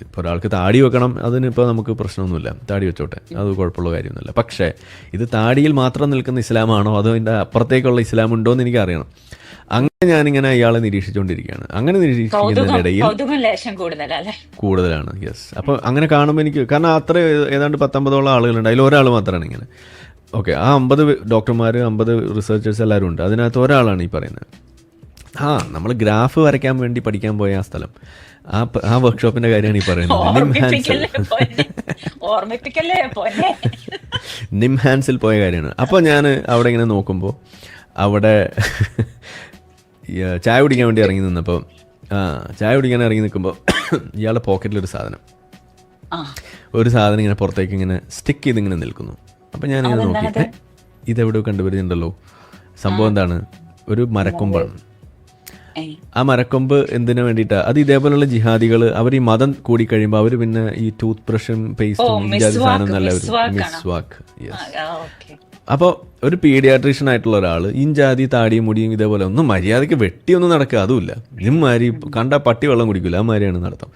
ഇപ്പോൾ ഒരാൾക്ക് താടി വെക്കണം അതിനിപ്പോൾ നമുക്ക് പ്രശ്നമൊന്നുമില്ല. താടി വെച്ചോട്ടെ. അത് കുഴപ്പമുള്ള കാര്യമൊന്നുമില്ല. പക്ഷേ ഇത് താടിയിൽ മാത്രം നിൽക്കുന്ന ഇസ്ലാമാണോ? അതോ അതിന്റെ അപ്പുറത്തേക്കുള്ള ഇസ്ലാം ഉണ്ടോ എന്ന് എനിക്ക് അറിയണം അങ്ങനെ ഞാനിങ്ങനെ ഇയാളെ നിരീക്ഷിച്ചുകൊണ്ടിരിക്കുകയാണ്. അങ്ങനെ നിരീക്ഷിക്കുന്നതിനിടയിൽ കൂടുതലാണ് യെസ് അപ്പോൾ അങ്ങനെ കാണുമ്പോൾ എനിക്ക് കാരണം അത്ര ഏതാണ്ട് പത്തൊമ്പതോളം ആളുകളുണ്ട്. അതിൽ ഒരാൾ മാത്രമാണ് ഇങ്ങനെ. ഓക്കെ ആ അമ്പത് ഡോക്ടർമാർ അമ്പത് റിസർച്ചേഴ്സ് എല്ലാവരും ഉണ്ട്. അതിനകത്ത് ഒരാളാണ് ഈ പറയുന്നത്. ആ നമ്മൾ ഗ്രാഫ് വരയ്ക്കാൻ വേണ്ടി പഠിക്കാൻ പോയ ആ സ്ഥലം. ആ ആ വർക്ക്ഷോപ്പിന്റെ കാര്യമാണ് ഈ പറയുന്നത്. നിം ഹാൻസൽ പോയ കാര്യമാണ്. അപ്പോൾ ഞാൻ അവിടെ ഇങ്ങനെ നോക്കുമ്പോൾ അവിടെ ചായ കുടിക്കാൻ വേണ്ടി ഇറങ്ങി നിന്നപ്പോൾ ആ ചായ കുടിക്കാൻ ഇറങ്ങി നിൽക്കുമ്പോൾ ഇയാളുടെ പോക്കറ്റിലൊരു സാധനം. ഒരു സാധനം ഇങ്ങനെ പുറത്തേക്ക് ഇങ്ങനെ സ്റ്റിക്ക് ചെയ്ത് ഇങ്ങനെ നിൽക്കുന്നു. അപ്പം ഞാനിങ്ങനെ നോക്കി "ഏ, ഇതെവിടെയോ കണ്ടുവരുന്നുണ്ടല്ലോ സംഭവം എന്താണ്? ഒരു മരക്കൊമ്പാണ്. ആ മരക്കൊമ്പ് എന്തിനു വേണ്ടിട്ടാ അത് ഇതേപോലുള്ള ജിഹാദികൾ അവർ ഈ മതം കൂടി കഴിയുമ്പോൾ അവർ പിന്നെ ഈ ടൂത്ത് ബ്രഷും പേസ്റ്റും സാധനം അപ്പോൾ ഒരു പീഡിയാട്രീഷ്യൻ ആയിട്ടുള്ള ഒരാൾ ഇഞ്ചാതി താടിയും മുടിയും ഇതേപോലെ ഒന്നും മര്യാദയ്ക്ക് വെട്ടിയൊന്നും നടക്കുക അതുമില്ല. ഇമ്മാരി കണ്ട പട്ടി വെള്ളം കുടിക്കില്ല ആ മാതിരിയാണ് നടത്തം.